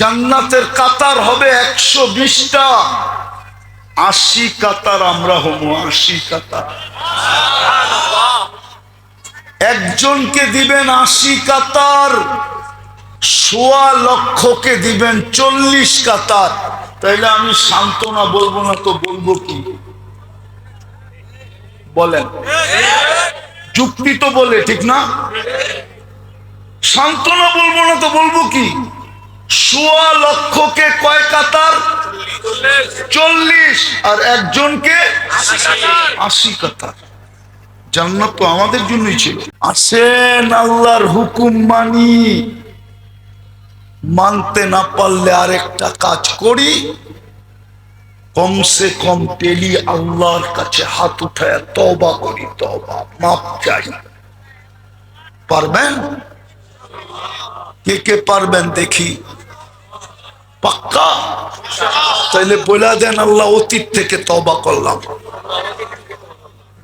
জান্নাতের কাতার হবে একশো বিশটা। আশি কাতার, আমরা হব আশি কাতার। একজনকে দিবেন আশি কাতার, সোয়া লক্ষকে দিবেন চল্লিশ কাতার। তাইলে আমি সান্ত্বনা বলব না তো বলব কি? বলেন। যুক্তি তো বলে, ঠিক না? সান্ত্বনা বলব না তো বলব কি? সোয়া লক্ষকে কয় কাতার? চল্লিশ। আর একজনকে আশি কাতার। জান্নাত তো আমাদের জন্যই ছিল। আসেন আল্লাহর হুকুম মানি। মানতে না পারলে আরেকটা কাজ করি। কমসে কম ডেলি আল্লাহর কাছে হাত উঠায় তবা করি তবা মাপ চাই। পারবেন? কে কে পারবেন দেখি। পাক্কা? তাইলে বলে দেন আল্লাহ অতীত থেকে তবা করলাম।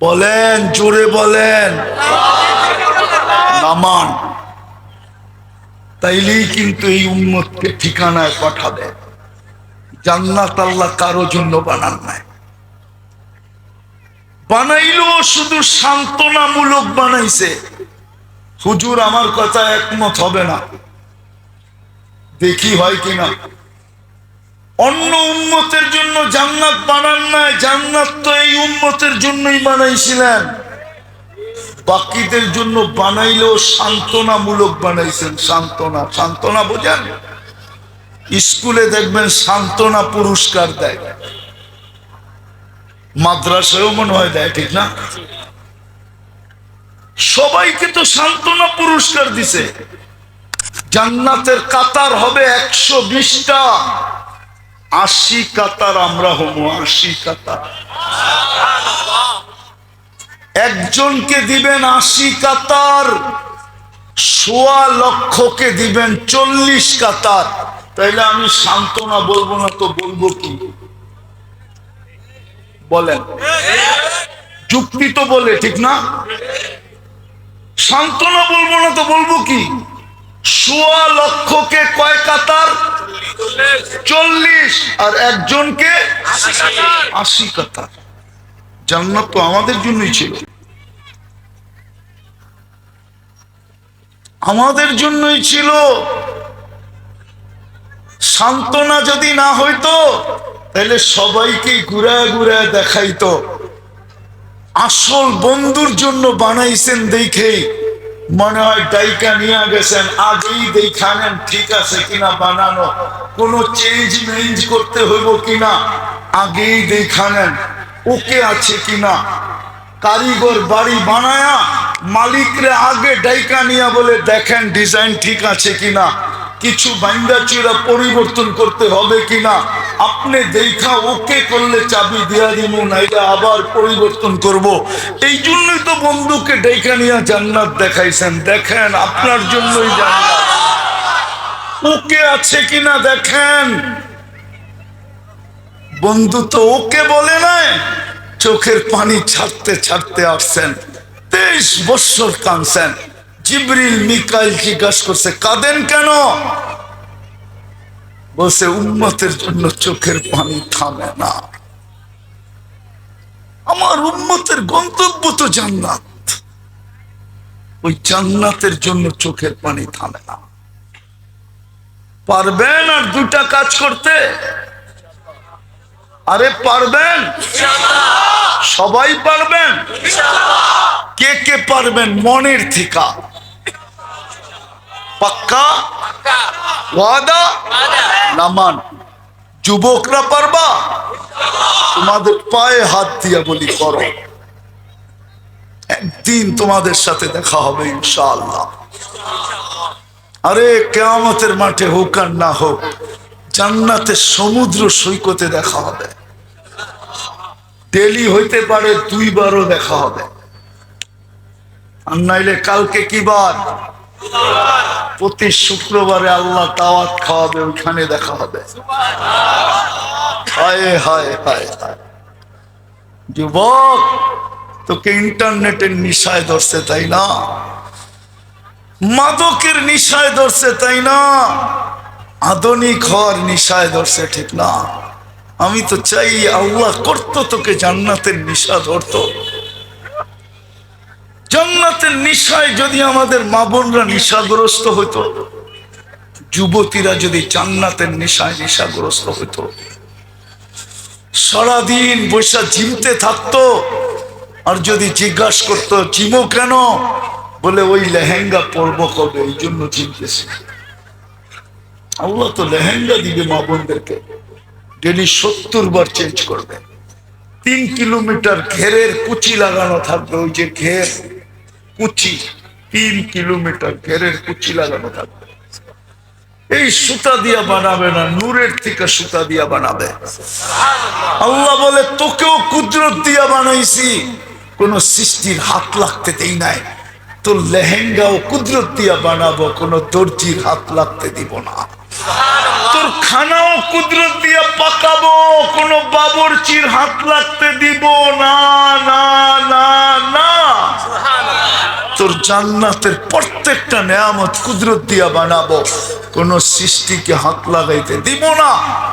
বলেন, জোরে বলেন। নামান। তাইলেই কিন্তু এই উন্মতকে ঠিকানায় পাঠাবে। জান্নাত আল্লাহ কারও জন্য বানান নাই। বানাইলো শুধু সান্ত্বনামূলক বানাইছে। হুজুর, আমার কথা একমত হবে না। দেখি হয় কিনা? অন্য উন্মতের জন্য জান্নাত বানান নাই, জান্নাত তো এই উন্মতের জন্যই বানাইছিলেন। বাকিদের জন্য বানাইলেও সান্ত্বনামূলক বানাইছেন, সান্ত্বনা। সান্ত্বনা বোঝেন? স্কুলে দেখবেন সান্ত্বনা পুরস্কার দেয়। মাদ্রাসায়ও মনে হয় দেয়, ঠিক না? সবাইকে তো সান্ত্বনা পুরস্কার দিছে। জান্নাতের কাতার হবে একশো বিশটা। আশি কাতার, আমরা হব আশি কাতার। একজনকে দিবেন আশি কাতার, সোয়া লক্ষকে দিবেন চল্লিশ কাতার। তাইলে আমি সান্ত্বনা বলব না তো বলব কি? বলেন। যুক্তি তো বলে, ঠিক না? সান্ত্বনা বলব না তো বলব কি? সোয়া লক্ষকে কয় কাতার? চল্লিশ। আর একজনকে আশি কাতার। জান্নাত তো আমাদের জন্যই ছিল। আমাদের জন্যই ছিল। সান্ত্বনা যদি না হইতো, তাহলে সবাইকে ঘুরায় ঘুরায় দেখাইতো। আসল বন্ধুর জন্য বানাইছেন দেখেই মনে হয় ডাইকা নিয়ে গেছেন, আগেই দেখানেন ঠিক আছে কিনা বানানো। কোনো চেঞ্জ মেঞ্জ করতে হইব কিনা, আগেই দেখানেন ওকে আছে কিনা? কারিগর বাড়ি বানায়া মালিকরে আগে ডাইকা নিয়া বলে দেখেন ডিজাইন ঠিক আছে কিনা। কিছু বাইন্দা চূড়া পরিবর্তন করতে হবে কিনা? আপনি দেখা ওকে করলে চাবি দিয়া দিব নাইলে আবার পরিবর্তন করব। এই জন্যই তো বন্ধুকে ডেকা নিয়ে জান্নাত দেখাইছেন। দেখেন, আপনার জন্যই জান্নাত। ওকে আছে কিনা দেখেন। বন্ধু তো ওকে বলে নাই, চোখের পানি ছাড়তে ছাড়তে আসছেন। তেইশ বৎসর কাঁদছেন জিবরিল, মিকাইল জিজ্ঞাসা করছে, কাঁদেন কেন? বলছে উম্মতের জন্য চোখের পানি থামে না। আমার উম্মতের গন্তব্য তো জান্নাত। ওই জান্নাতের জন্য চোখের পানি থামে না। পারবেন আর দুটা কাজ করতে? আরে পারবেন? সবাই পারবেন? কে কে পারবেন? মনের থিকা পাক্কা? ওয়াদা নামান, যুবকরা পারবা? তোমাদের পায়ে হাত দিয়া বলি করো। একদিন তোমাদের সাথে দেখা হবে, ইনশাআল্লাহ। আরে, কেয়ামতের মাঠে হোক আর না হোক জান্নাতের সমুদ্র সৈকতে দেখা হবে। ডেলি হইতে পারে দুইবারও দেখা হবে। আর নাইলে কালকে কি বার? প্রতি শুক্রবারে আল্লাহ দাওয়াত খাওয়াবে, ওইখানে দেখা হবে। হায় হায় হায় হায়। যুবক, তোকে ইন্টারনেটের নিশায় ধরছে, তাই না? মাদকের নিশায় ধরছে, তাই না? আধুনিক হওয়ার নিশায় ধরছে, ঠিক না? আমি তো চাই আল্লাহ করতো তোকে জান্নাতের নিশা ধরতো। জান্নাতের নিশায় যদি আমাদের মা বোনরা নিশাগ্রস্ত হইতো, যুবতীরা যদি জান্নাতের নিশায় নিশাগ্রস্ত হইতো, সারাদিন বৈশা ঝিমতে থাকতো, আর যদি জিজ্ঞাসা করতো, জিমো কেন? বলে, ওই লেহেঙ্গা পরব কবে? এই জন্য ঝিমতেছে আল্লাহ তো লেহেঙ্গা দিবে মা বোনদেরকে। ডেলি সত্তর বার চেঞ্জ করবে। তিন কিলোমিটার ঘেরের কুচি লাগানো থাকবে, ওই যে ঘের। কুচি, তিন কিলোমিটার ঘেরের কুচি লাগানো থাকবে। এই সুতা দিয়া বানাবে না, নূরের থেকে সুতা দিয়া বানাবে। আল্লাহ বলে, তোকেও কুদরত দিয়া বানাইছি। কোন সৃষ্টির হাত লাগতে দেই নাই। তোর লেহেঙ্গাও কুদরত দিয়া বানাবো, কোন দর্জির হাত লাগতে দিব না। তোর খানাও কুদরত দিয়া পাকাবো, কোন বাবরচির হাত লাগতে দিব না না না না। তোর জান্নাতের প্রত্যেকটা নেয়ামত কুদরত দিয়া বানাবো। কোন সৃষ্টিকে হাত লাগাইতে দিব না।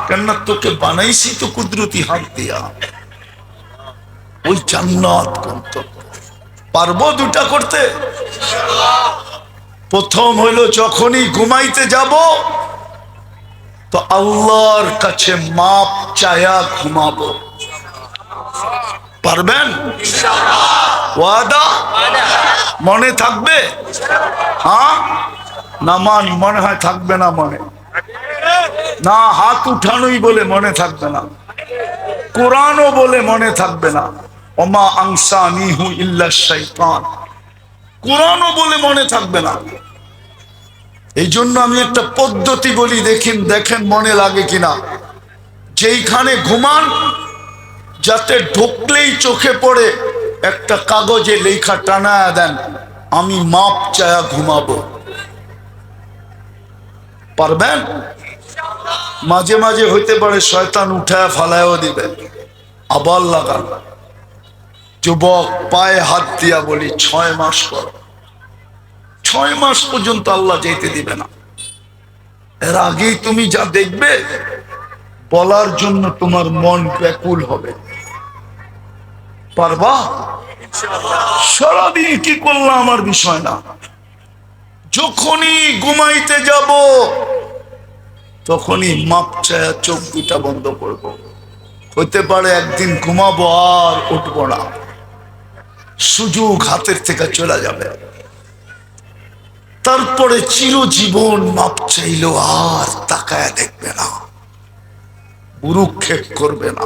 কেননা তোকে বানাইছি তো কুদরতি হাত দিয়া। ওই জান্নাত পারব দুটা করতে? প্রথম হইল যখনই ঘুমাইতে যাব, তো আল্লাহর কাছে মাপ চায়া ঘুমাবো। পারবেন? ওয়াদা? মনে থাকবে? হ্যাঁ? না মান, মনে হয় থাকবে না মনে। না, হাত উঠানোই বলে মনে থাকবে না। কোরআনও বলে মনে থাকবে না। অমা আংসা নিহু ইল্লা কোরআনও বলে মনে থাকবে না। এই জন্য আমি একটা পদ্ধতি বলি, দেখেন দেখেন মনে লাগে কিনা। যেইখানে ঘুমান, যাতে ঢুকলেই চোখে পড়ে একটা কাগজে লেখা টানায়া দেন, আমি মাপ চায়া ঘুমাবো। পারবেন? মাঝে মাঝে হইতে পারে শয়তান উঠায় ফালায়ও দিবে আবার লাগান। যুবক, পায়ে হাত দিয়া বলি, ছয় মাস পর। ছয় মাস পর্যন্ত আল্লাহ যেতে দিবে না। এর আগেই তুমি যা দেখবে, বলার জন্য তোমার মন ব্যাকুল হবে। পারবা? সারাদিন কি করলাম আমার বিষয় না? যখনই ঘুমাইতে যাব, তখনই মাপ চায়া চোখ দুটা বন্ধ করব। হতে পারে একদিন ঘুমাবো আর উঠবো না। সুযোগ হাতের থেকে চলে যাবে। তারপরে চিরজীবন মাপ চাইলো আর তাকায় দেখবে না। উরুক্ষেপ করবে না।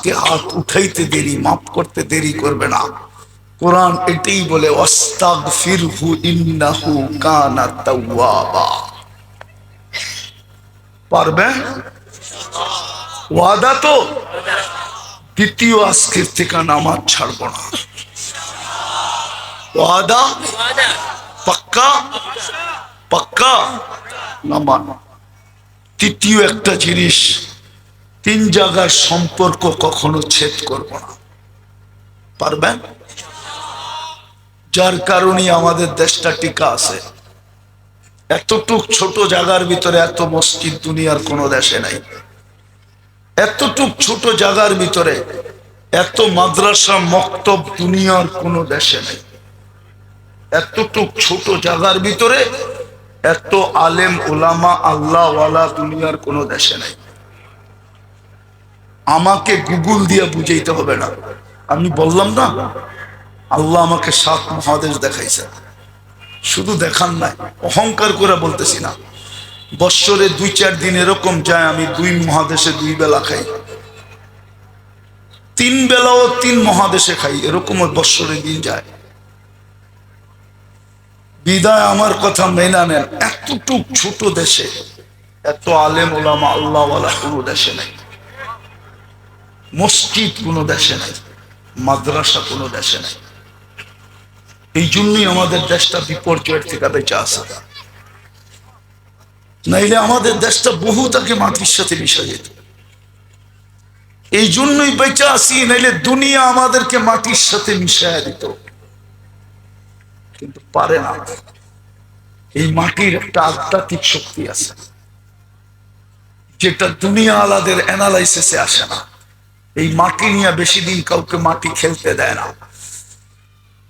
আজকে হাত উঠাইতে দেরি মাফ করতে দেরি করবে না কোরআন এটাই বলে অস্তাগ ফিরহু ইন্নাহু কানা তাওয়াবা পারবে ওয়াদা তো দ্বিতীয় আজকের থেকে নামাজ ছাড়বো না ওয়াদা পাক্কা পাক্কা নামান তৃতীয় একটা জিনিস তিন জায়গার সম্পর্ক কখনো ছেদ করব না। পারবেন? যার কারণে আমাদের দেশটা টিকা আছে। এতটুক ছোট জায়গার ভিতরে এত মসজিদ দুনিয়ার কোনো দেশে নাই। এতটুক ছোট জায়গার ভিতরে এত মাদ্রাসা মক্তব দুনিয়ার কোনো দেশে নেই। এতটুক ছোট জায়গার ভিতরে এত আলেম ওলামা আল্লাহওয়ালা দুনিয়ার কোনো দেশে নেই। আমাকে গুগল দিয়ে বুঝাইতে হবে না। আমি বললাম না, আল্লাহ আমাকে সাত মহাদেশ দেখাইছে। শুধু দেখান নাই, অহংকার করে বলতেছি না। বৎসরে দুই চার দিন এরকম যায়, আমি দুই মহাদেশে দুই বেলা খাই। তিন বেলাও তিন মহাদেশে খাই, এরকম বৎসরে দিন যায়। বিদায় আমার কথা মেনা নেন, এতটুক ছোট দেশে, এত আলেম ওলামা আল্লাহওয়ালা কোনো দেশে নাই। মসজিদ কোনো দেশে নাই, মাদ্রাসা কোনো দেশে নাই। এই জন্যই আমাদের দেশটা বিপর্যয়ের থেকে বেঁচে আসে নাইলে আমাদের দেশটা বহু তাকে মাটির সাথে মিশে যেত। এই জন্যই বেঁচে আসি নাইলে দুনিয়া আমাদেরকে মাটির সাথে মিশাইয়া দিত। কিন্তু পারে না। এই মাটির একটা আধ্যাত্মিক শক্তি আছে, যেটা দুনিয়া আলাদের অ্যানালাইসিসে আসে না। এই মাটি নিয়ে বেশি দিন কাউকে মাটি খেলতে দেয় না।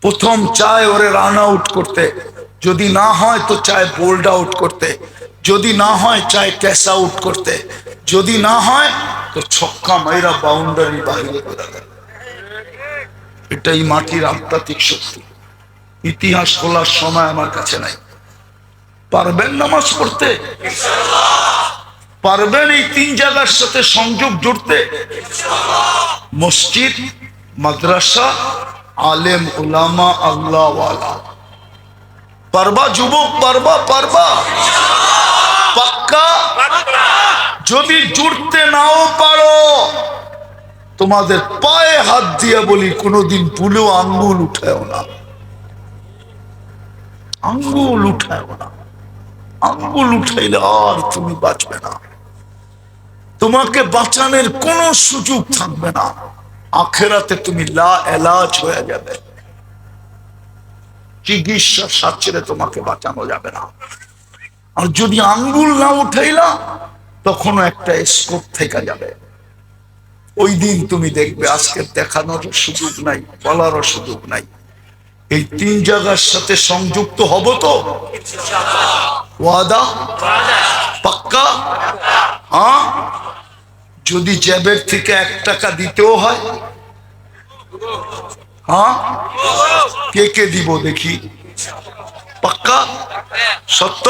প্রথম চায় ওরে রান আউট করতে। যদি না হয় তো চায় বোল্ড আউট করতে। যদি না হয় চায় ক্যাশ আউট করতে। যদি না হয় তো ছক্কা মাইরা বাউন্ডারি বাহিরে করে এটাই মাটির আধ্যাত্মিক শক্তি। ইতিহাস খোলার সময় আমার কাছে নাই। পারবেন নামাজ পড়তে? পারবেন এই তিন জায়গার সাথে সংযোগ জুড়তে? মসজিদ, মাদ্রাসা, আলেম, উলামা, আল্লাহওয়ালা। পারবা যুবক, পারবা পারবা? পাক্কা? যদি জুড়তে নাও পারো, তোমাদের পায়ে হাত দিয়ে বলি, কোনোদিন ভুলেও আঙ্গুল উঠায়ও না। আঙ্গুল উঠায়ও না। আঙ্গুল উঠাইলে আর তুমি বাঁচবে না। তোমাকে বাঁচানোর কোনো সুযোগ থাকবে না। আখেরাতে তুমি লা এলাজ হয়ে যাবে। চিকিৎসার সাচ্ছেরে তোমাকে বাঁচানো যাবে না। আর যদি আঙ্গুল না উঠাইলা তখনও একটা স্কোপ থেকে যাবে। ওই দিন তুমি দেখবে আজকে দেখানোর সুযোগ নাই বলারও সুযোগ নাই। এই তিন জায়গার সাথে সংযুক্ত হব তো? ওয়াদা। পাক্কা? হ্যাঁ যদি জ্যাবের থেকে এক টাকা দিতেও হয়? হ্যাঁ কে কে দিব দেখি? পাক্কা? সত্য?